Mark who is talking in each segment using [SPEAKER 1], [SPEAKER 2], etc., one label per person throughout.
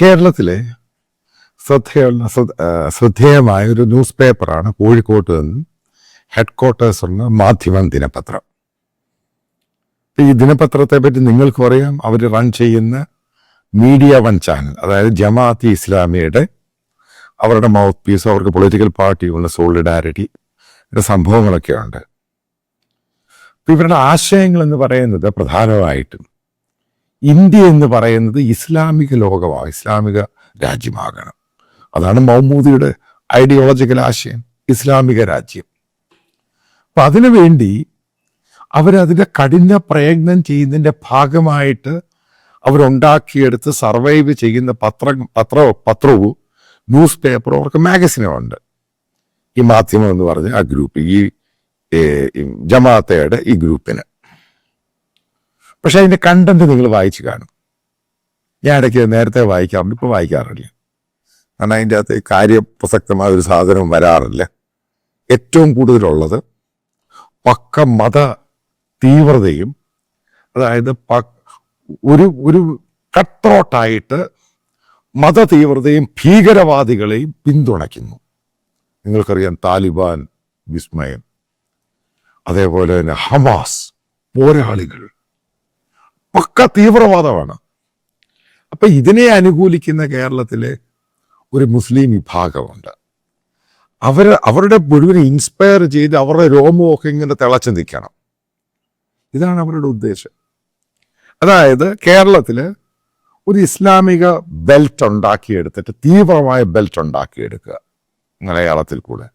[SPEAKER 1] കേരളത്തിലെ ശ്രദ്ധയുള്ള ശ്രദ്ധ- ശ്രദ്ധേയമായ ഒരു ന്യൂസ് പേപ്പറാണ് കോഴിക്കോട്ട് നിന്ന് ഹെഡ് ക്വാർട്ടേഴ്സ് മാധ്യമം ദിനപത്രം. ഈ ദിനപത്രത്തെ പറ്റി നിങ്ങൾക്കും അറിയാം അവർ റൺ ചെയ്യുന്ന മീഡിയ വൺ ചാനൽ അതായത് ജമാഅത്ത് ഇസ്ലാമിയുടെ അവരുടെ മൗത്ത് പീസ് അവർക്ക് പൊളിറ്റിക്കൽ പാർട്ടിയുള്ള സോളിഡാരിറ്റി സംഭവങ്ങളൊക്കെ ഉണ്ട് ഇവരുടെ ആശയങ്ങൾ എന്ന് പറയുന്നത് പ്രധാനമായിട്ടും ഇന്ത്യ എന്ന് പറയുന്നത് ഇസ്ലാമിക ലോകമാണ് ഇസ്ലാമിക രാജ്യമാകണം. അതാണ് മൗമൂദിയുടെ ഐഡിയോളജിക്കൽ ആശയം ഇസ്ലാമിക രാജ്യം. അപ്പൊ അതിനുവേണ്ടി അവരതിന്റെ കഠിന പ്രയത്നം ചെയ്യുന്നതിന്റെ ഭാഗമായിട്ട് അവരുണ്ടാക്കിയെടുത്ത് സർവൈവ് ചെയ്യുന്ന പത്ര പത്ര പത്രവും ന്യൂസ് പേപ്പറും അവർക്ക് മാഗസിനും ഉണ്ട്. ഈ മാധ്യമം എന്ന് പറഞ്ഞ ആ ഗ്രൂപ്പ് ഈ ജമാഅത്തയുടെ ഈ ഗ്രൂപ്പിന്. പക്ഷെ അതിന്റെ കണ്ടന്റ് നിങ്ങൾ വായിച്ചു കാണും. ഞാൻ ഇടയ്ക്ക് നേരത്തെ വായിക്കാറുണ്ട് ഇപ്പോൾ വായിക്കാറില്ല. കാരണം അതിന്റെ അകത്ത് കാര്യപ്രസക്തമായ ഒരു സാധനം വരാറില്ല. ഏറ്റവും കൂടുതലുള്ളത് പക്ക മത തീവ്രതയും അതായത് ഒരു ഒരു കട്ട്രോട്ടായിട്ട് മത തീവ്രതയും ഭീകരവാദികളെയും പിന്തുണയ്ക്കുന്നു. നിങ്ങൾക്കറിയാം താലിബാൻ വിസ്മയം അതേപോലെ തന്നെ ഹമാസ് പോരാളികൾ. പക്ക തീവ്രവാദമാണ്. അപ്പൊ ഇതിനെ അനുകൂലിക്കുന്ന കേരളത്തിലെ ഒരു മുസ്ലിം വിഭാഗമുണ്ട്. അവർ അവരുടെ മുഴുവൻ ഇൻസ്പയർ ചെയ്ത് അവരുടെ രോമമൊക്കെ ഇങ്ങനെ തിളച്ചു നിൽക്കണം. ഇതാണ് അവരുടെ ഉദ്ദേശം. അതായത് കേരളത്തിൽ ഒരു ഇസ്ലാമിക ബെൽറ്റ് ഉണ്ടാക്കിയെടുത്തിട്ട് തീവ്രമായ ബെൽറ്റ് ഉണ്ടാക്കിയെടുക്കുക മലയാളത്തിൽ കൂടെ.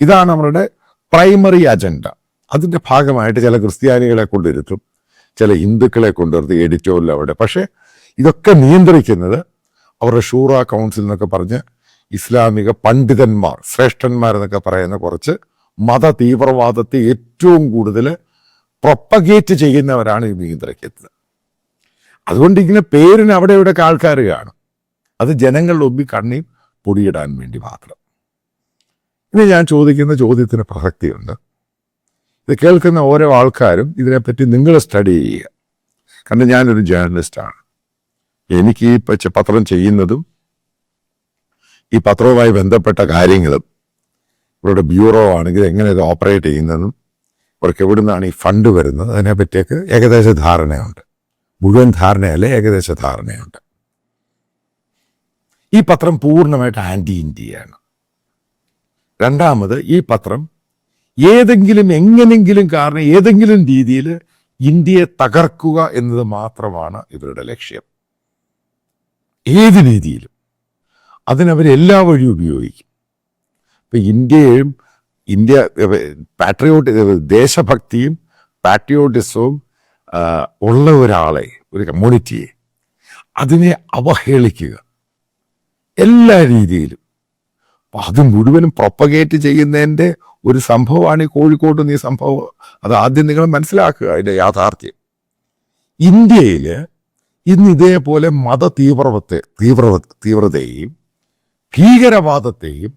[SPEAKER 1] ഇതാണ് അവരുടെ പ്രൈമറി അജണ്ട അതിന്റെ ഭാഗമായിട്ട് ചില ക്രിസ്ത്യാനികളെ കൊണ്ടിരുത്തും ചില ഹിന്ദുക്കളെ കൊണ്ടുവരുത്തി എഡിറ്റോറിയൽ അവിടെ. പക്ഷേ ഇതൊക്കെ നിയന്ത്രിക്കുന്നത് അവരുടെ ഷൂറ കൗൺസിൽ എന്നൊക്കെ പറഞ്ഞ് ഇസ്ലാമിക പണ്ഡിതന്മാർ ശ്രേഷ്ഠന്മാരെന്നൊക്കെ പറയുന്ന കുറച്ച് മത തീവ്രവാദത്തെ ഏറ്റവും കൂടുതൽ പ്രൊപ്പഗേറ്റ് ചെയ്യുന്നവരാണ് ഈ നിയന്ത്രിക്കുന്നത്. അതുകൊണ്ട് ഇങ്ങനെ പേരിന് അവിടെ ഇവിടെ ആൾക്കാർ കാണും. അത് ജനങ്ങളുടെ ഒമ്പി കണ്ണീർ പൊടിയിടാൻ വേണ്ടി മാത്രം. ഇനി ഞാൻ ചോദിക്കുന്ന ചോദ്യത്തിന് പ്രസക്തിയുണ്ട്. ഇത് കേൾക്കുന്ന ഓരോ ആൾക്കാരും ഇതിനെപ്പറ്റി നിങ്ങൾ സ്റ്റഡി ചെയ്യുക. കാരണം ഞാനൊരു ജേർണലിസ്റ്റാണ് എനിക്ക് ഈ പത്രം ചെയ്യുന്നതും ഈ പത്രവുമായി ബന്ധപ്പെട്ട കാര്യങ്ങളും ഇവരുടെ ബ്യൂറോ ആണെങ്കിൽ എങ്ങനെ ഇത് ഓപ്പറേറ്റ് ചെയ്യുന്നതും ഇവർക്ക് എവിടെ നിന്നാണ് ഈ ഫണ്ട് വരുന്നത് അതിനെപ്പറ്റിയൊക്കെ ഏകദേശ ധാരണയുണ്ട്. മുഴുവൻ ധാരണയല്ല ഏകദേശ ധാരണയുണ്ട്. ഈ പത്രം പൂർണമായിട്ട് ആന്റി ഇന്ത്യയാണ് രണ്ടാമത് ഈ പത്രം ഏതെങ്കിലും എങ്ങനെങ്കിലും കാരണം ഏതെങ്കിലും രീതിയിൽ ഇന്ത്യയെ തകർക്കുക എന്നത് മാത്രമാണ് ഇവരുടെ ലക്ഷ്യം. ഏത് രീതിയിലും. അതിനവരെല്ലാ വഴിയും ഉപയോഗിക്കും. ഇപ്പൊ ഇന്ത്യയും ഇന്ത്യ പാട്രിയോട്ട് ദേശഭക്തിയും പാട്രിയോട്ടിസവും ഉള്ള ഒരാളെ ഒരു കമ്മ്യൂണിറ്റിയെ അതിനെ അവഹേളിക്കുക. എല്ലാ രീതിയിലും. അത് മുഴുവനും പ്രൊപ്പഗേറ്റ് ചെയ്യുന്നതിന്റെ ഒരു സംഭവമാണ് ഈ കോഴിക്കോട്ട് നീ സംഭവം അത് ആദ്യം നിങ്ങൾ മനസ്സിലാക്കുക അതിന്റെ യാഥാർത്ഥ്യം. ഇന്ത്യയിൽ ഇന്ന് ഇതേപോലെ മത തീവ്രവത്തെ തീവ്ര തീവ്രതയെയും ഭീകരവാദത്തെയും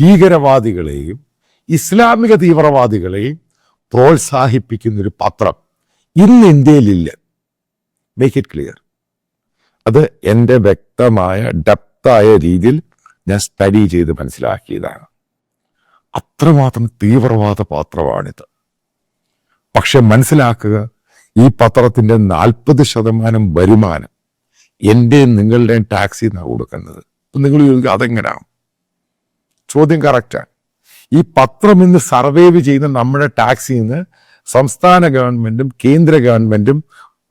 [SPEAKER 1] ഭീകരവാദികളെയും ഇസ്ലാമിക തീവ്രവാദികളെയും പ്രോത്സാഹിപ്പിക്കുന്നൊരു പത്രം ഇന്ന് ഇന്ത്യയിലില്ല. മേക്ക് ഇറ്റ് ക്ലിയർ അത് എന്റെ വ്യക്തമായ ഡെപ്തായ രീതിയിൽ ഞാൻ സ്റ്റഡി ചെയ്ത് മനസ്സിലാക്കിയതാണ്. അത്രമാത്രം തീവ്രവാദ പാത്രമാണിത്. പക്ഷെ മനസ്സിലാക്കുക ഈ പത്രത്തിന്റെ നാൽപ്പത് ശതമാനം വരുമാനം എന്റെയും നിങ്ങളുടെയും ടാക്സിൽ നിന്നാണ് കൊടുക്കുന്നത്. അപ്പം നിങ്ങൾ ചോദിക്കുക അതെങ്ങനെയാണ് ചോദ്യം കറക്റ്റാണ് ഈ പത്രം ഇന്ന് സർവൈവ് ചെയ്യുന്ന നമ്മുടെ ടാക്സിൽ നിന്ന് സംസ്ഥാന ഗവൺമെന്റും കേന്ദ്ര ഗവൺമെന്റും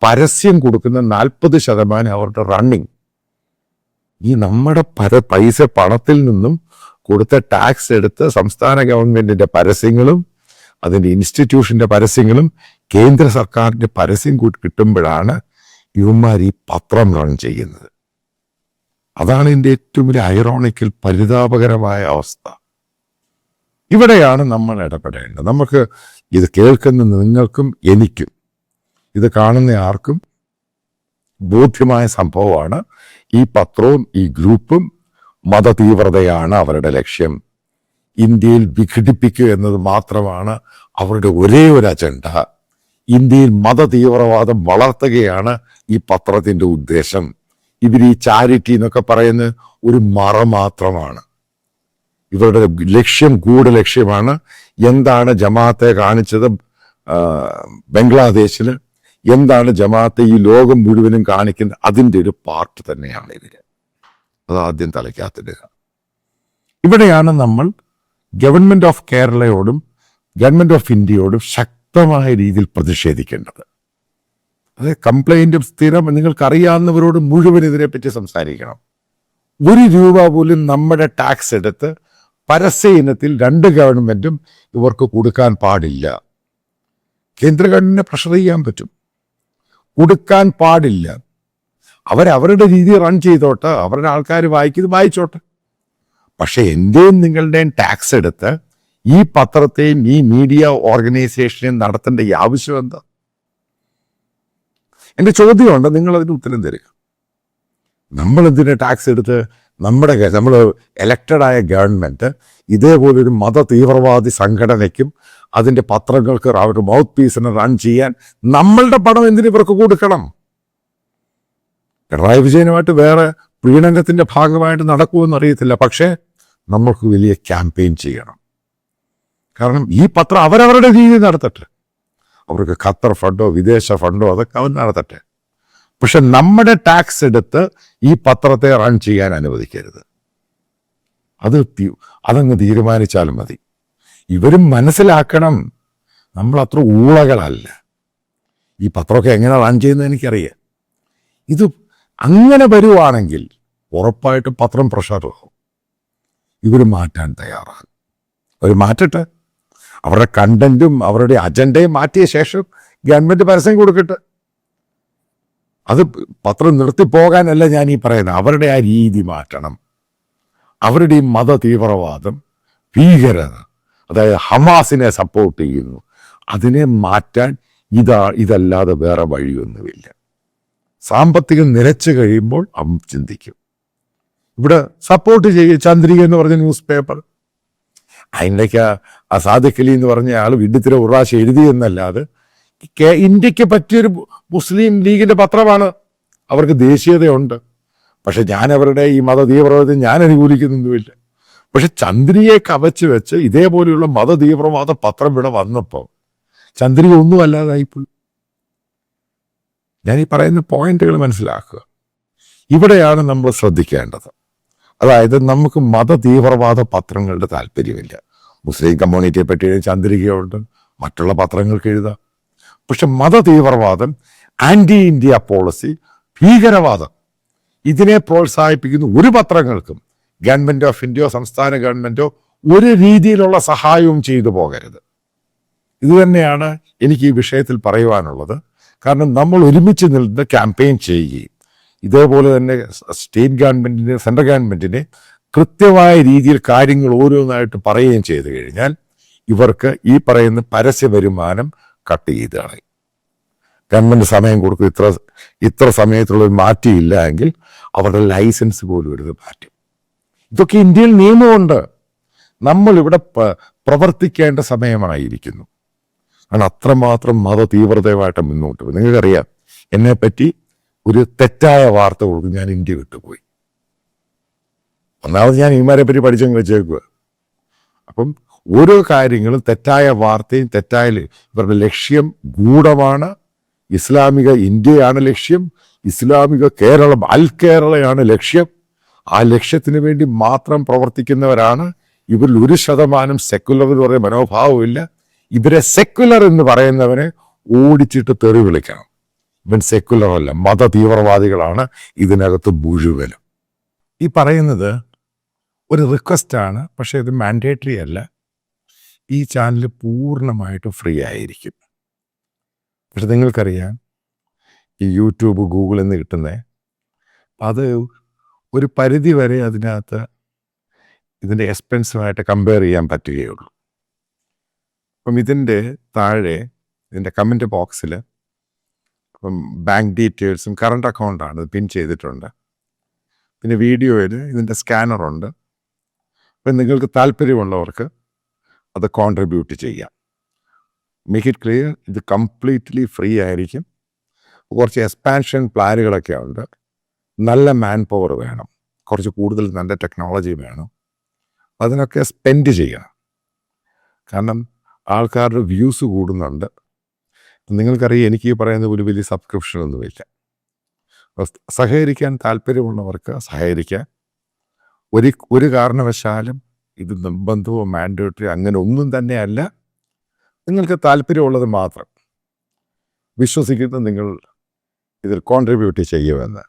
[SPEAKER 1] പരസ്യം കൊടുക്കുന്ന നാൽപ്പത് ശതമാനം അവരുടെ റണ്ണിങ് ഈ നമ്മുടെ പര പൈസ പണത്തിൽ നിന്നും കൊടുത്ത ടാക്സ് എടുത്ത് സംസ്ഥാന ഗവൺമെന്റിന്റെ പരസ്യങ്ങളും അതിന്റെ ഇൻസ്റ്റിറ്റ്യൂഷന്റെ പരസ്യങ്ങളും കേന്ദ്ര സർക്കാരിന്റെ പരസ്യം കൂട്ടി കിട്ടുമ്പോഴാണ് ഇവന്മാർ ഈ പത്രം റൺ ചെയ്യുന്നത്. അതാണ് ഇതിന്റെ ഏറ്റവും വലിയ ഐറോണിക്കൽ പരിതാപകരമായ അവസ്ഥ. ഇവിടെയാണ് നമ്മൾ ഇടപെടേണ്ടത്. നമുക്ക് ഇത് കേൾക്കുന്ന നിങ്ങൾക്കും എനിക്കും ഇത് കാണുന്ന ആർക്കും ബോധ്യമായ സംഭവമാണ് ഈ പത്രവും ഈ ഗ്രൂപ്പും മതതീവ്രതയാണ് അവരുടെ ലക്ഷ്യം. ഇന്ത്യയിൽ വിഘടിപ്പിക്കുക എന്നത് മാത്രമാണ് അവരുടെ ഒരേ ഒരു അജണ്ട. ഇന്ത്യയിൽ മതതീവ്രവാദം വളർത്തുകയാണ് ഈ പത്രത്തിന്റെ ഉദ്ദേശം. ഇവർ ഈ ചാരിറ്റി എന്നൊക്കെ പറയുന്ന ഒരു മറ മാത്രമാണ്. ഇവരുടെ ലക്ഷ്യം ഗൂഢ ലക്ഷ്യമാണ്. എന്താണ് ജമാഅത്തെ കാണിച്ചത് ബംഗ്ലാദേശിൽ എന്താണ് ജമാഅത്തെ ഈ ലോകം മുഴുവനും കാണിക്കുന്നത്? അതിന്റെ ഒരു പാർട്ട് തന്നെയാണ് ഇതിന് അത് ആദ്യം തലയ്ക്കകത്തിടുക. ഇവിടെയാണ് നമ്മൾ ഗവൺമെന്റ് ഓഫ് കേരളയോടും ഗവൺമെന്റ് ഓഫ് ഇന്ത്യയോടും ശക്തമായ രീതിയിൽ പ്രതിഷേധിക്കേണ്ടത്. അത് കംപ്ലൈന്റും സ്ഥിരം നിങ്ങൾക്കറിയാവുന്നവരോട് മുഴുവൻ ഇതിനെപ്പറ്റി സംസാരിക്കണം. ഒരു രൂപ പോലും നമ്മുടെ ടാക്സ് എടുത്ത് പരസ്യ ഇനത്തിൽ രണ്ട് ഗവൺമെന്റും ഇവർക്ക് കൊടുക്കാൻ പാടില്ല. കേന്ദ്ര ഗവൺമെന്റിനെ പ്രഷർ ചെയ്യാൻ പറ്റും. കൊടുക്കാൻ പാടില്ല. അവരവരുടെ രീതി റൺ ചെയ്തോട്ടെ അവരുടെ ആൾക്കാർ വായിക്കുന്നത് വായിച്ചോട്ടെ. പക്ഷേ എന്റെയും നിങ്ങളുടെയും ടാക്സ് എടുത്ത് ഈ പത്രത്തെയും ഈ മീഡിയ ഓർഗനൈസേഷനെയും നടത്തേണ്ട ഈ ആവശ്യം എന്താ? എന്റെ ചോദ്യമുണ്ട് നിങ്ങൾ അതിന് ഉത്തരം തരിക. നമ്മൾ എന്തിനാ ടാക്സ് എടുത്ത്? നമ്മുടെ നമ്മൾ എലക്റ്റഡായ ഗവൺമെന്റ് ഇതേപോലൊരു മത തീവ്രവാദി സംഘടനയ്ക്കും അതിന്റെ പത്രങ്ങൾക്ക് അവരുടെ മൗത്ത് പീസിനെ റൺ ചെയ്യാൻ നമ്മളുടെ പണം എന്തിനു ഇവർക്ക് കൊടുക്കണം? പിണറായി വിജയനുമായിട്ട് വേറെ പ്രീണനത്തിന്റെ ഭാഗമായിട്ട് നടക്കുമെന്ന് അറിയത്തില്ല. പക്ഷേ നമ്മൾക്ക് വലിയ ക്യാമ്പയിൻ ചെയ്യണം. കാരണം ഈ പത്രം അവരവരുടെ രീതി നടത്തട്ടെ. അവർക്ക് ഖത്തർ ഫണ്ടോ വിദേശ ഫണ്ടോ അതൊക്കെ അവർ നടത്തട്ടെ. പക്ഷെ നമ്മുടെ ടാക്സ് എടുത്ത് ഈ പത്രത്തെ റൺ ചെയ്യാൻ അനുവദിക്കരുത്. അത് അതങ്ങ് തീരുമാനിച്ചാലും മതി. ഇവരും മനസ്സിലാക്കണം നമ്മൾ അത്ര ഊളകളല്ല. ഈ പത്രമൊക്കെ എങ്ങനെ റൺ ചെയ്യുന്നത് എനിക്കറിയാം. ഇത് അങ്ങനെ വരുവാണെങ്കിൽ ഉറപ്പായിട്ട് പത്രം പ്രഷറാകും ഇവർ മാറ്റാൻ തയ്യാറാണ്. അവർ മാറ്റട്ടെ. അവരുടെ കണ്ടന്റും അവരുടെ അജണ്ടയും മാറ്റിയ ശേഷം ഗവൺമെന്റ് പരസ്യം കൊടുക്കട്ടെ. അത് പത്രം നിർത്തിപ്പോകാനല്ല ഞാൻ ഈ പറയുന്നത്. അവരുടെ ആ രീതി മാറ്റണം. അവരുടെ ഈ മത തീവ്രവാദം ഭീകരത അതായത് ഹമാസിനെ സപ്പോർട്ട് ചെയ്യുന്നു. അതിനെ മാറ്റാൻ ഇതാ ഇതല്ലാതെ വേറെ വഴിയൊന്നുമില്ല. സാമ്പത്തികം നിലച്ചു കഴിയുമ്പോൾ അവൻ ചിന്തിക്കും. ഇവിടെ സപ്പോർട്ട് ചെയ്യുക ചന്ദ്രിക എന്ന് പറഞ്ഞ ന്യൂസ് പേപ്പർ അതിന്റെയൊക്കെ ആ സാദിഖലി എന്ന് പറഞ്ഞ ആൾ വിഡ്ഢിത്തിര ഉറാശ എഴുതി എന്നല്ലാതെ കേ- ഇന്ത്യയ്ക്ക് പറ്റിയൊരു മുസ്ലിം ലീഗിന്റെ പത്രമാണ്. അവർക്ക് ദേശീയതയുണ്ട്. പക്ഷെ ഞാൻ അവരുടെ ഈ മത തീവ്രവാദത്തെ ഞാൻ അനുകൂലിക്കുന്നൊന്നുമില്ല പക്ഷെ ചന്ദ്രിയെ കവച്ച് വെച്ച് ഇതേപോലെയുള്ള മത തീവ്രവാദ പത്രം ഇവിടെ വന്നപ്പോൾ ചന്ദ്രിക ഒന്നും അല്ലാതായിപ്പോയി ഞാൻ ഈ പറയുന്ന പോയിന്റുകൾ മനസ്സിലാക്കുക. ഇവിടെയാണ് നമ്മൾ ശ്രദ്ധിക്കേണ്ടത്. അതായത് നമുക്ക് മത തീവ്രവാദ പത്രങ്ങളുടെ താല്പര്യമില്ല. മുസ്ലിം കമ്മ്യൂണിറ്റിയെ പറ്റി ചന്ദ്രികയുണ്ട് മറ്റുള്ള പത്രങ്ങൾക്ക് എഴുതാം. പക്ഷെ മത തീവ്രവാദം ആന്റി ഇന്ത്യ പോളിസി ഭീകരവാദം ഇതിനെ പ്രോത്സാഹിപ്പിക്കുന്ന ഒരു പത്രങ്ങൾക്കും ഗവൺമെന്റ് ഓഫ് ഇന്ത്യയോ സംസ്ഥാന ഗവൺമെന്റോ ഒരു രീതിയിലുള്ള സഹായവും ചെയ്തു പോകരുത്. ഇത് തന്നെയാണ് എനിക്ക് ഈ വിഷയത്തിൽ പറയുവാനുള്ളത്. കാരണം നമ്മൾ ഒരുമിച്ച് നിന്ന് ക്യാമ്പയിൻ ചെയ്യുകയും ഇതേപോലെ തന്നെ സ്റ്റേറ്റ് ഗവൺമെന്റിനെ സെൻട്രൽ ഗവൺമെന്റിനെ കൃത്യമായ രീതിയിൽ കാര്യങ്ങൾ ഓരോന്നായിട്ട് പറയുകയും ചെയ്തു കഴിഞ്ഞാൽ ഇവർക്ക് ഈ പറയുന്ന പരസ്യ വരുമാനം കട്ട് ചെയ്ത് കളയും. ഗവൺമെന്റ് സമയം കൊടുക്കും. ഇത്ര ഇത്ര സമയത്തുള്ള ഒരു മാറ്റിയില്ല എങ്കിൽ അവരുടെ ലൈസൻസ് പോലും എടുത്ത് മാറ്റും. ഇതൊക്കെ ഇന്ത്യയിൽ നിയമമുണ്ട്. നമ്മളിവിടെ പ്രവർത്തിക്കേണ്ട സമയമായിരിക്കുന്നു. കാരണം അത്രമാത്രം മത തീവ്രതയുമായിട്ട് മുന്നോട്ട് പോയി. നിങ്ങൾക്കറിയാം എന്നെപ്പറ്റി ഒരു തെറ്റായ വാർത്ത കൊടുക്കും ഞാൻ ഇന്ത്യ വിട്ടുപോയി. ഒന്നാമത് ഞാൻ ഇമാരെ പറ്റി പഠിച്ചങ്ങ് വെച്ചേക്കുക അപ്പം ഓരോ കാര്യങ്ങളും തെറ്റായ വാർത്തയും തെറ്റായ ഇവരുടെ ലക്ഷ്യം ഗൂഢമാണ്. ഇസ്ലാമിക ഇന്ത്യയാണ് ലക്ഷ്യം. ഇസ്ലാമിക കേരളം അൽ കേരളയാണ് ലക്ഷ്യം. ആ ലക്ഷ്യത്തിന് വേണ്ടി മാത്രം പ്രവർത്തിക്കുന്നവരാണ്. ഇവരിൽ ഒരു ശതമാനം സെക്കുലർ എന്ന് പറയുന്ന മനോഭാവമില്ല ഇവരെ സെക്യുലർ എന്ന് പറയുന്നവനെ ഓടിച്ചിട്ട് തെറി വിളിക്കണം. ഇവൻ സെക്യുലർ അല്ല മത തീവ്രവാദികളാണ് ഇതിനകത്ത് മുഴുവനും ഈ പറയുന്നത് ഒരു റിക്വസ്റ്റാണ് പക്ഷെ ഇത് മാൻഡേറ്ററി അല്ല. ഈ ചാനൽ പൂർണമായിട്ടും ഫ്രീ ആയിരിക്കും. പക്ഷെ നിങ്ങൾക്കറിയാം ഈ യൂട്യൂബ് ഗൂഗിളിൽ നിന്ന് കിട്ടുന്നത് അത് ഒരു പരിധി വരെ അതിനകത്ത് ഇതിന്റെ എക്സ്പെൻസീവായിട്ട് കമ്പയർ ചെയ്യാൻ പറ്റുകയുള്ളൂ. അപ്പം ഇതിന്റെ താഴെ ഇതിന്റെ കമന്റ് ബോക്സിൽ ഇപ്പം ബാങ്ക് ഡീറ്റെയിൽസും കറണ്ട് അക്കൗണ്ടാണ് പിൻ ചെയ്തിട്ടുണ്ട്. പിന്നെ വീഡിയോയിൽ ഇതിന്റെ സ്കാനറുണ്ട് അപ്പം നിങ്ങൾക്ക് താല്പര്യമുള്ളവർക്ക് അത് കോൺട്രിബ്യൂട്ട് ചെയ്യാം. മേക്ക് ഇറ്റ് ക്ലിയർ ഇത് കംപ്ലീറ്റ്ലി ഫ്രീ ആയിരിക്കും. കുറച്ച് എക്സ്പാൻഷൻ പ്ലാനുകളൊക്കെ ഉണ്ട്. നല്ല മാൻ പവർ വേണം. കുറച്ച് കൂടുതൽ നല്ല ടെക്നോളജി വേണം. അതിനൊക്കെ സ്പെൻഡ് ചെയ്യണം. കാരണം ആൾക്കാരുടെ വ്യൂസ് കൂടുന്നുണ്ട്. നിങ്ങൾക്കറിയാം എനിക്ക് ഈ പറയുന്ന ഒരു വലിയ സബ്സ്ക്രിപ്ഷൻ ഒന്നുമില്ല സഹകരിക്കാൻ താല്പര്യമുള്ളവർക്ക് സഹകരിക്കാൻ. ഒരു ഒരു കാരണവശാലും ഇത് നിർബന്ധമോ മാൻഡേറ്ററി അങ്ങനെ ഒന്നും തന്നെയല്ല നിങ്ങൾക്ക് താല്പര്യമുള്ളത് മാത്രം വിശ്വസിക്കുന്ന നിങ്ങൾ ഇതിൽ കോൺട്രിബ്യൂട്ട് ചെയ്യുമെന്ന്.